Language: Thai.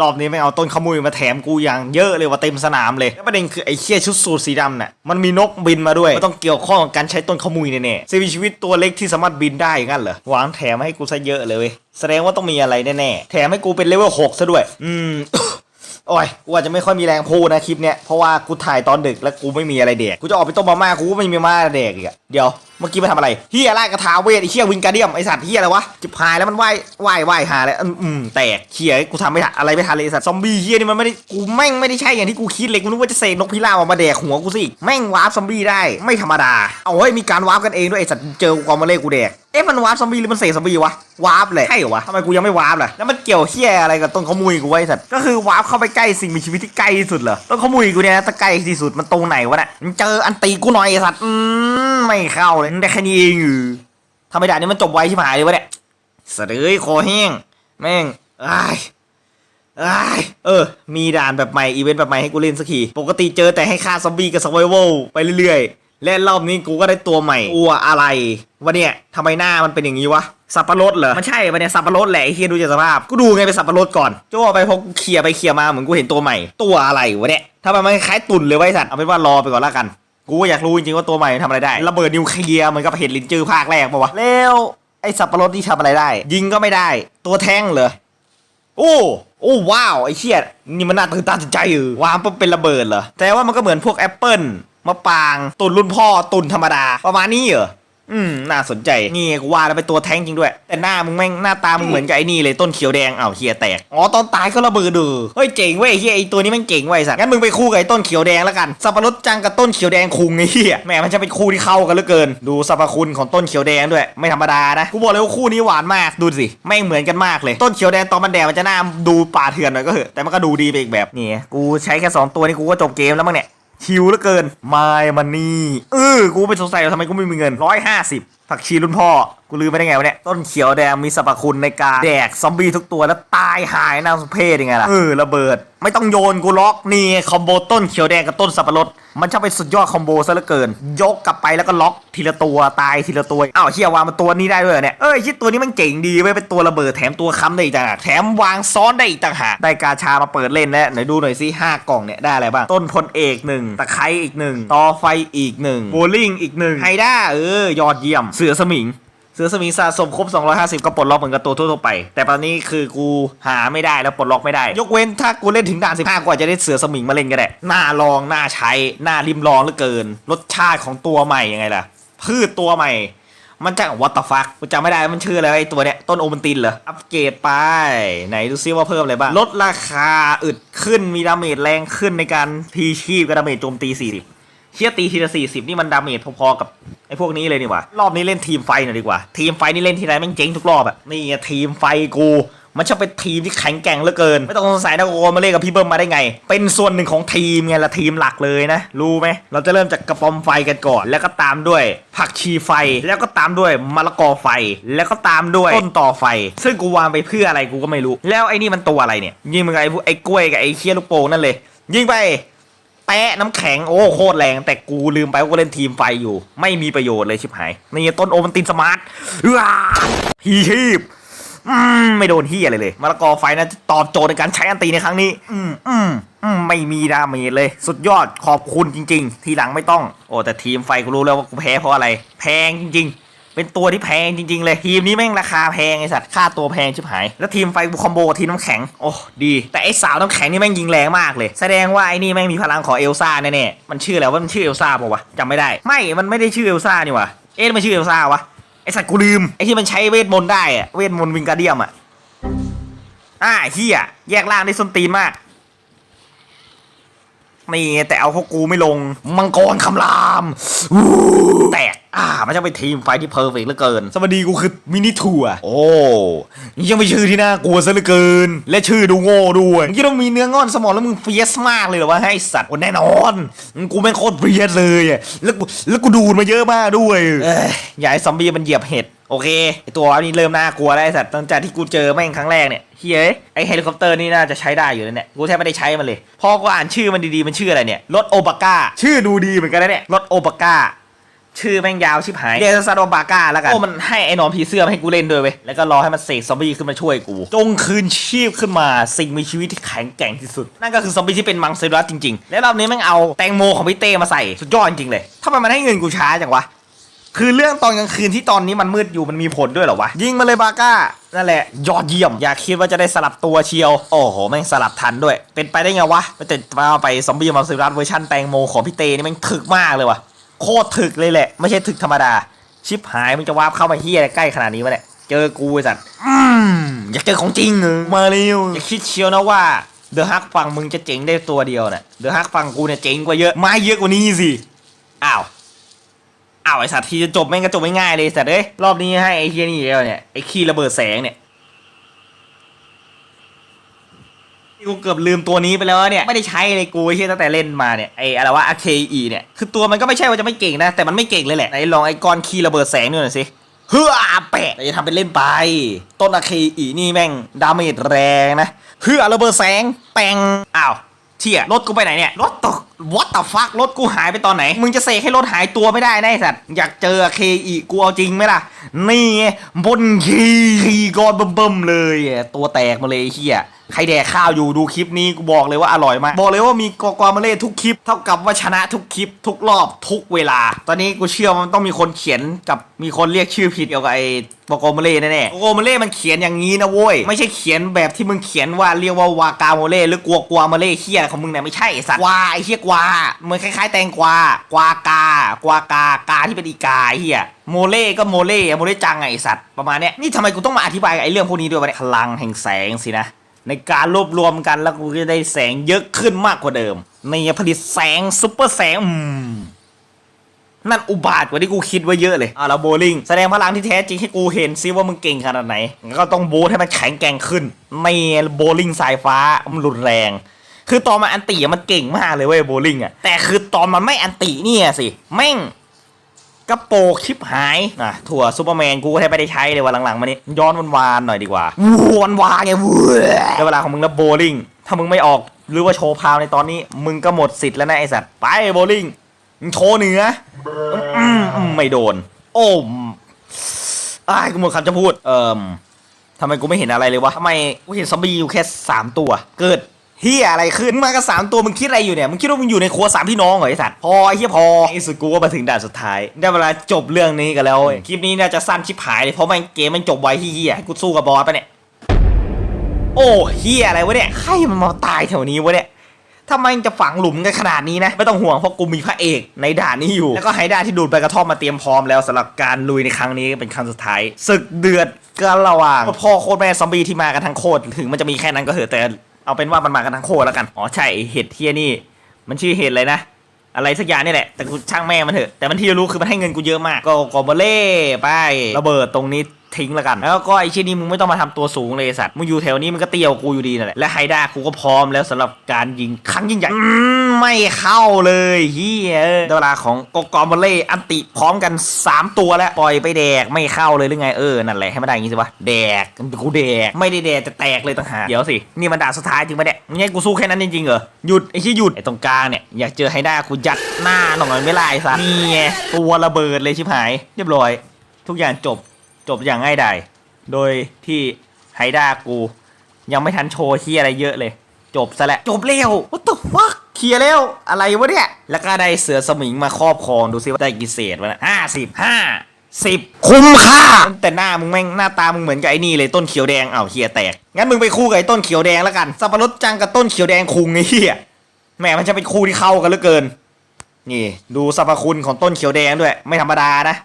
รอบนี้ไม่เอาต้นขมุยมาแถมกูอย่างเยอะเลยว่าเต็มสนามเลยแล้วประเด็นคือไอ้เคี้ยชุดสูทสีดำน่ะมันมีนกบินมาด้วยมันต้องเกี่ยวข้องกับการใช้ต้นขมุยแน่ๆสิ่งมีชีวิตตัวเล็กที่สามารถบินได้งั้นเหรอวางแถมให้กูซะเยอะเลยเว้ยแสดงว่าต้องมีอะไรแน่ๆแถมให้กูเป็นเลเวลหกซะด้วย อืมโอ้ย กูอาจจะไม่ค่อยมีแรงพูดนะคลิปเนี้ย เพราะว่ากูถ่ายตอนดึกแล้วกูไม่มีอะไรเด็ก กูจะออกไปต้มมาม่ากูก็ไม่มีมาม่าเด็กอีกอะเดี๋ยวเมื่อกี้ไปทำอะไรเฮียไล่กระถาเวทไอเฮียวิงการเดียมไอสัตว์เฮียอะไรวะจิบหายแล้วมันว่ายว่ายว่ายหาเลยอืมอืมแตกเฮียกูทำไม่ทันอะไรไม่ทันเลยสัตว์ซอมบี้เฮียนี่มันไม่ได้กูแม่งไม่ได้ใช่อย่างที่กูคิดเลยกูนึกว่าจะเสกนกพิราบออกมาแดกหัวกูสิแม่งวาร์ปซอมบี้ได้ไม่ธรรมดาเอาเฮ้ยมีการวาร์ปกันเองด้วยไอสัตว์เจอกองมาเล่กูแดกเอ๊ะมันวาร์ปซอมบี้หรือมันเสกซอมบี้วะวาร์ปเลยใช่เหรอวะทำไมกูยังไม่วาร์ปล่ะแล้วมันเกี่ยวเฮียอะไรกับต้นขมุยกูไว้สัตว์ก็คือวาร์ปเข้าไปใกล้สิ่งมีชีวิตที่ใกล้ที่สุดเหรอต้นขมุยกูเนี่ยนะถ้าใกล้ที่สุดมันตรงไหนวะเนี่ยมันเจออันตีกูหน่อยสัตว์อืมไม่เข้าเลยได้แค่นี้เองเออทำไมด่านนี้มันจบไวชิบหายเลยวะเนี่ยสะดือคอแห้ง แม่งไอ้ายอ้เออ มีด่านแบบใหม่ อีเวนต์แบบใหม่ให้กูเล่นสักที ปกติเจอแต่ให้ฆ่าซอมบี้กับสไวเวลไปเรื่อยๆ และรอบนี้กูก็ได้ตัวใหม่ตัวอะไรวะเนี่ยทำไมหน้ามันเป็นอย่างนี้วะ สับปะรดเหรอ มันใช่ปะเนี่ยสับปะรดแหละไอ้เฮียดูจากสภาพ กูดูไงเป็นสับปะรดก่อนจ้วไปพอกูเคลียร์ไปเคลียร์มาเหมือนกูเห็นตัวใหม่ ตัวอะไรวะเนี่ยทำไมมันคล้ายตุ่นเลยไว้สัตว์ เอาเป็นว่ารอไปก่อนละกัน กูก็อยากรู้จริงๆว่าตัวใหม่มันทำอะไรได้ระเบิดนิวเคลียร์เหมือนกับเห็ดลินจือภาคแรกปะวะแล้วไอ้สับปะรดนี่ทำอะไรได้ ยิงก็ไม่ได้ ตัวแท่งเหรอโอ้โอ้ว้าวไอ้เชี่ยนี่มันน่าตื่นตาตื่นใจเออวางปุ๊บเป็นระเบิดเหรอแต่ว่ามันก็เหมือนพวกแอปเปิลมะปรางตุนรุ่นพ่อตุนธรรมดา ประมาณนี้เหรอ อืมน่าสนใจนี่กูว่าแล้วเป็นตัวแท้งจริงด้วย แต่หน้ามึงแม่งหน้าตามึงเหมือนกับไอ้นี่เลยต้นเขียวแดงอ้าวเฮียแตกอ๋อตอนตายก็ระเบิดดือเฮ้ยเจ๋งเว้ยเฮียไอ้ตัวนี้แม่งเจ๋งเว้ยสัตว์งั้นมึงไปคู่กับไอ้ต้นเขียวแดงแล้วกันสับปะรดจังกับต้นเขียวแดงคุงไอ้เฮียแหมมันจะเป็นคู่ที่เข้ากันเหลือเกิน ดูสรรพคุณของต้นเขียวแดงด้วย ไม่ธรรมดานะกูบอกเลยว่าคู่นี้หวานมากดูสิแม่งเหมือนกันมากเลยต้นเขียวแดงตอนมันแดงมันจะหน้าดูป่าเถื่อนหน่อยก็เหอะแต่มันก็ดูดีไปอีกแบบนี่กูใช้แค่สองตัวนี้กูก็จบเกมแล้วมั้งเนี่ย หิวเหลือเกินไม่มันนี่เออกูไปสงสัยว่าทำไมกูไม่มีเงินร้อยห้าสิบผักชีรุ่นพ่อ กูลืมไปได้ไงวะเนี่ย ต้นเขียวแดงมีสรรพคุณในการแดกซอมบี้ทุกตัวแล้วตายหายน่าสมเพชยังไงล่ะ เออระเบิด ไม่ต้องโยนกูล็อกนี่คอมโบต้นเขียวแดงกับต้นสับปะรด มันช่างเป็นสุดยอดคอมโบซะเหลือเกิน ยกกลับไปแล้วก็ล็อกทีละตัวตายทีละตัว อ้าวเฮียวางมันตัวนี้ได้ด้วยเหรอเนี่ย เอ้ยชิดตัวนี้มันเจ๋งดีเว้ยเป็นตัวระเบิดแถมตัวค้ำได้อีกต่างหากแถมวางซ้อนได้อีกต่างหากได้กาชามาเปิดเล่นแล้วไหนดูหน่อยสิห้ากล่องเนี่ยได้อะไรบ้าง ต้นพลเอกหนึ่งตะไคร้อีกหนึ่งตอไฟอีกหนึ่งโบลิ่งอีกหนึ่งไฮด้าเออยอดเยี่ยมเสือสมิง เสือสมิงสะสมครบ 250 ก็ปลดล็อกเหมือนกับตัวทั่วไป แต่ตอนนี้คือกูหาไม่ได้แล้วปลดล็อกไม่ได้ ยกเว้นถ้ากูเล่นถึงด่าน15กูอาจจะได้เสือสมิงมาเล่นก็ได้หน่าลองหน่าใช้หน่าริมลองเหลือเกิน รสชาติของตัวใหม่ยังไงล่ะ พืชตัวใหม่ มันจะวัตต f ฟักกูจำไม่ได้มันชื่ออะไรไอตัวเนี้ยต้นโอมันตินเหรอ อัปเกรดไป ไหนดูซิว่าเพิ่มอะไรบ้าง ลดราคาอึดขึ้นมีดาเมจแรงขึ้นในการพีชีพกับดาเมจโจมตี40 เชี่ยตีทีละสี่สิบนี่มันดาเมจพอๆกับไอ้พวกนี้เลยนี่หว่ารอบนี้เล่นทีมไฟหน่อยดีกว่า ทีมไฟนี่เล่นทีไรแม่งเจ๊งทุกรอบอะนี่ทีมไฟกูมันชอบเป็นทีมที่แข็งแกร่งเหลือเกิน ไม่ต้องสงสัยนะโอมาเล่นกับพี่เบิ้มมาได้ไง เป็นส่วนหนึ่งของทีมไงละทีมหลักเลยนะ รู้ไหมเราจะเริ่มจากกระป๋อมไฟกันก่อน แล้วก็ตามด้วย ผักชีไฟ แล้วก็ตามด้วยมะละกอไฟ แล้วก็ตามด้วยต้นต่อไฟ ซึ่งกูวางไปเพื่ออะไรกูก็ไม่รู้ แล้วไอ้นี่มันตัวอะไรเนี่ยยิงมึงไอ้กไอ้กล้วยกับไอ้เคี้ยลูกโป่งนั่นเลย ยิงไป แปะน้ำแข็งโอ้โคตรแรงแต่กูลืมไปว่ากูเล่นทีมไฟอยู่ ไม่มีประโยชน์เลยชิบหายนี่ต้นโอมันตินสมาร์ทว้าพีชีพอืมไม่โดนที่อะไรเลยมะละกอไฟนะจะตอบโจทย์ในการใช้อันตีในครั้งนี้ อืมอืมอืมไม่มีดาเมจเลย สุดยอดขอบคุณจริง ๆ ทีหลังไม่ต้อง โอ้แต่ทีมไฟกูรู้แล้วว่ากูแพ้เพราะอะไร แพงจริง ๆ เป็นตัวที่แพงจริง ๆ เลย ทีมนี้แม่งราคาแพงไอสัตว์ค่าตัวแพงชิบหาย แล้วทีมไฟกูคอมโบทีมน้ำแข็ง โอ้ดี แต่ไอสาวน้ำแข็งนี่แม่งยิงแรงมากเลย แสดงว่าไอนี่แม่งมีพลังของเอลซ่าแน่ๆมันชื่ออะไรว่ามันชื่อเอลซ่าป่าวะจำไม่ได้ ไม่ มันไม่ได้ชื่อเอลซ่านี่วะเอ๊ะมันชื่อเอลซ่าวะไอสัตว์กูลืมไอที่มันใช้เวทมนต์ได้อะเวทมนต์วิงการเดียมอะอ่าเฮียแยกล่างได้ส้นตีนมาก นี่แต่เอาพวกกูไม่ลง มังกรคำรามอู้แตกอ่ามันจะเป็นทีมไฟท์ที่เพอร์เฟกต์เหลือเกิน สวัสดีกูคือมินิทัวร์โอ้นี่ยังไม่ชื่อที่น่ากลัวซะเหลือเกิน และชื่อดูโง่ด้วยมึงคิดว่ามีเนื้องอนสมองแล้วมึงเฟียสมากเลยเหรอวะให้สัตว์โอ้แน่นอน กูแม่งโคตรเฟียสเลยอะแล้วกูแล้วกูดูดมาเยอะมากด้วยเอ้ยอย่าให้ซอมบี้มันเหยียบเห็ด โอเคไอตัวนี้เริ่มน่ากลัวแล้วไอสัตว์ตั้งแต่ที่กูเจอแม่งครั้งแรกเนี่ยเฮ้ยไอเฮลิคอปเตอร์นี่น่าจะใช้ได้อยู่แล้วเนี่ยกูแทบไม่ได้ใช้มันเลยพอกูอ่านชื่อมันดีๆมันชื่ออะไรเนี่ยรถโอปาก้าชื่อดูดีเหมือนกันนะเนี่ยรถโอปาก้าชื่อแม่งยาวชิบหายเรียกสั้นๆว่าบาก้าแล้วกันโอ้มันให้ไอ้หนอนผีเสื้อมาให้กูเล่นด้วยเว้ยแล้วก็รอให้มันเสกซอมบี้ขึ้นมาช่วยกู จงคืนชีพขึ้นมาสิ่งมีชีวิตที่แข็งแกร่งที่สุด นั่นก็คือซอมบี้ที่เป็นมังสวิรัสจริงๆ แล้วรอบนี้แม่งเอาแตงโมของพี่เต้มาใส่ สุดยอดจริงๆเลยทำไมมันให้เงินกูช้าจังวะ คือเรื่องตอนกลางคืนที่ตอนนี้มันมืดอยู่มันมีผลด้วยเหรอวะ ยิงมาเลยบาก้า นั่นแหละ ยอดเยี่ยม อย่าคิดว่าจะได้สลับตัวเชียว โอ้โห แม่งสลับทันด้วย เป็นไปได้ไงวะไปแต่มาไปซอมบี้มาซิรัสเวอร์ชันแตงโมของพี่เตนี่แม่งถึกมากเลยวะโคตรถึกเลยแหละ ไม่ใช่ถึกธรรมดา ชิปหายมึงจะวาร์ปเข้ามาเฮียอะไรใกล้ขนาดนี้วะเนี่ยเจอกูไอ้สัตว์อืมอยากเจอของจริงเหรอมาเร็วอย่าคิดเชียวนะว่าเดอะฮักฟังมึงจะเจ๋งได้ตัวเดียวน่ะเดอะฮักฟังกูเนี่ยเจ๋งกว่าเยอะมาเยอะกว่านี้สิ อ้าว อ้าวไอสัตว์ที่จะจบแม่งก็จบไม่ง่ายเลยสัตว์เอ้ยรอบนี้ให้ไอเฮียนี่แล้วเนี่ยไอขี้ระเบิดแสงเนี่ยกูเกือบลืมตัวนี้ไปแล้วเนี่ยไม่ได้ใช้เลยกูเฮียตั้งแต่เล่นมาเนี่ยไออะไรวะอาเคอีเนี่ยคือตัวมันก็ไม่ใช่ว่าจะไม่เก่งนะแต่มันไม่เก่งเลยแหละไหนลองไอก้อนขี้ระเบิดแสงดูหน่อยสิเฮือแปะจะทำเป็นเล่นไป ต้นอาเคอีนี่แม่งดาเมจแรงนะเฮือระเบิดแสงแปงอ้าวเชี่ยรถกูไปไหนเนี่ยรถตก what the fuck รถกูหายไปตอนไหน มึงจะเสกให้รถหายตัวไม่ได้นะไอ้สัตว์อยากเจอเคอีกูเอาจริงไหมล่ะ นี่ไงบนขี่กีกอนเบิ่มๆเลย ตัวแตกมาเลยเฮียใครแดกข้าวอยู่ดูคลิปนี้กูบอกเลยว่าอร่อยมาก บอกเลยว่ามีกอกวามาเล่ทุกคลิป เท่ากับว่าชนะทุกคลิป ทุกรอบทุกเวลา ตอนนี้กูเชื่อว่ามันต้องมีคนเขียนกับมีคนเรียกชื่อผิดเกี่ยวกับไอ้โปโกโมาเล่แน่ๆโปโกโมาเล่มันเขียนอย่างนี้นะโว้ยไม่ใช่เขียนแบบที่มึงเขียนว่าเรียกว่าวากาโมเล่หรือกลัวกวาโมเล่เฮียของมึงเนี่ยไม่ใช่สัตว์วาไอ้เฮียกวาเหมือนคล้ายๆ แตงกวากวากากวากากาที่เป็นอีกาเฮียโมเล่ก็โมเล่โมเล่จังไงไอสัตว์ประมาณเนี้ยนี่ทำไมกูต้องมาอธิบายไอ้เรื่องพวกนี้ด้วยวะเนี่ยพลังแห่งแสงสินะในการรวบรวมกันแล้วกูจะได้แสงเยอะขึ้นมากกว่าเดิมในผลิตแสงซุปเปอร์แสงอืมนั่นอุบาทกว่าที่กูคิดไว้เยอะเลยอะแล้วโบลิ่งแสดงพลังที่แท้จริงให้กูเห็นซิว่ามึงเก่งขนาดไหนก็ต้องบูทให้มันแข็งแกร่งขึ้นในโบลิ่งสายฟ้ามันรุนแรง คือตอนมันอันติอะมันเก่งมากเลยเว้ยโบลิ่งอะแต่คือตอนมันไม่อันติเนี่ยสิแม่งกระโปกชิปหายอะถั่วซูเปอร์แมนกูก็แทบไม่ได้ใช้เลยวันหลังๆมานี้ย้อนวันวานๆหน่อยดีกว่าวันวานไงเว้ยได้เวลาของมึงแล้วโบลิ่งถ้ามึงไม่ออกหรือว่าโชว์พาวในตอนนี้ มึงก็หมดสิทธิ์แล้วนะไอสัตว์ไปโบลิ่งมึงโชว์เหนืออืมอืมไม่โดน โอ้มอ้ายกูหมดคำจะพูด เอ่มทำไมกูไม่เห็นอะไรเลยวะทำไมกูเห็นซอมบี้อยู่แค่สามตัว เกิด เฮียอะไรขึ้นมากันสามตัวมึงคิดอะไรอยู่เนี่ยมึงคิดว่ามึงอยู่ในครัวสามพี่น้องเหรอไอสัตว์พอไอ้เฮียพอไอ้สุดกูก็มาถึงด่านสุดท้าย ได้เวลาจบเรื่องนี้กันแล้วเว้ยคลิปนี้น่าจะสั้นชิบหายเลยเพราะมันเกมมันจบไวที่เฮียให้กูสู้กับบอสปะเนี่ยโอ้เฮียอะไรวะเนี่ยใครมันมาตายแถวนี้วะเนี่ยทำไมจะฝังหลุมกันขนาดนี้นะ ไม่ต้องห่วงเพราะกูมีพระเอกในด่านนี้อยู่ แล้วก็ไฮด้าที่ดูดไปกระท่อมมาเตรียมพร้อมแล้วสำหรับการลุยในครั้งนี้เป็นครั้งสุดท้ายศึกเดือดกันระหว่างพ่อโคตรแม่ซอมบี้ที่มากันทั้งโคตรถึงมันจะมีแค่นั้นก็เถอะแต่ เอาเป็นว่ามันมากันทั้งโคแล้วกัน อ๋อใช่เห็ดเทียนี่ มันชื่อเห็ดเลยนะ อะไรสักอย่างนี่แหละ แต่กูช่างแม่มันเถอะ แต่มันที่รู้คือมันให้เงินกูเยอะมาก ก็กอบเล่ไป ระเบิดตรงนี้ ทิ้งแล้วกันแล้วก็ไอ้เช่นนี้มึงไม่ต้องมาทำตัวสูงเลยไอ้สัตว์มึงอยู่แถวนี้มึงก็เตี้ยวกูอยู่ดีนั่นแหละและไฮด้ากูก็พร้อมแล้วสำหรับการยิงครั้งยิ่งใหญ่อืมไม่เข้าเลยเฮียเออได้เวลาของกกอมเล่อันติพร้อมกัน 3 ตัวแล้วปล่อยไปแดกไม่เข้าเลยหรือไงเออนั่นแหละให้มันได้อย่างงี้สิวะแดกกูแดกไม่ได้แดกแต่แตกเลยต่างหากเดี๋ยวสินี่มันด่านสุดท้ายจริงปะเนี่ยมึงให้กูสู้แค่นั้นจริงๆเหรอหยุดไอ้ที่หยุดไอ้ตรงกลางเนี่ยอยากเจอไฮด้ากูยัดหน้าหน่อยไม่ไล่ซะนี่ไงตัวระเบิดเลยชิบหาย เรียบร้อย ทุกอย่างจบ จบอย่างง่ายดายโดยที่ไฮด้ากู ยังไม่ทันโชว์ที่อะไรเยอะเลย จบซะแล้วจบเร็ว what the fuck เคลียร์แล้วอะไรวะเนี่ย แล้วก็ได้เสือสมิงมาครอบครองดูซิว่าได้กี่เศษวะนะห้าสิบห้าสิบคุ้มค่าแต่หน้ามึงแม่งหน้าตามึงเหมือนกับไอ้นี่เลยต้นเขียวแดงเอ้าเฮียแตก งั้นมึงไปคู่กับไอ้ต้นเขียวแดงแล้วกันสับปะรดจังกับต้นเขียวแดงคุงไอ้เฮียแหมมันจะเป็นคู่ที่เข้ากันเหลือเกิน นี่ ดูสรรพคุณของต้นเขียวแดงด้วย ไม่ธรรมดานะ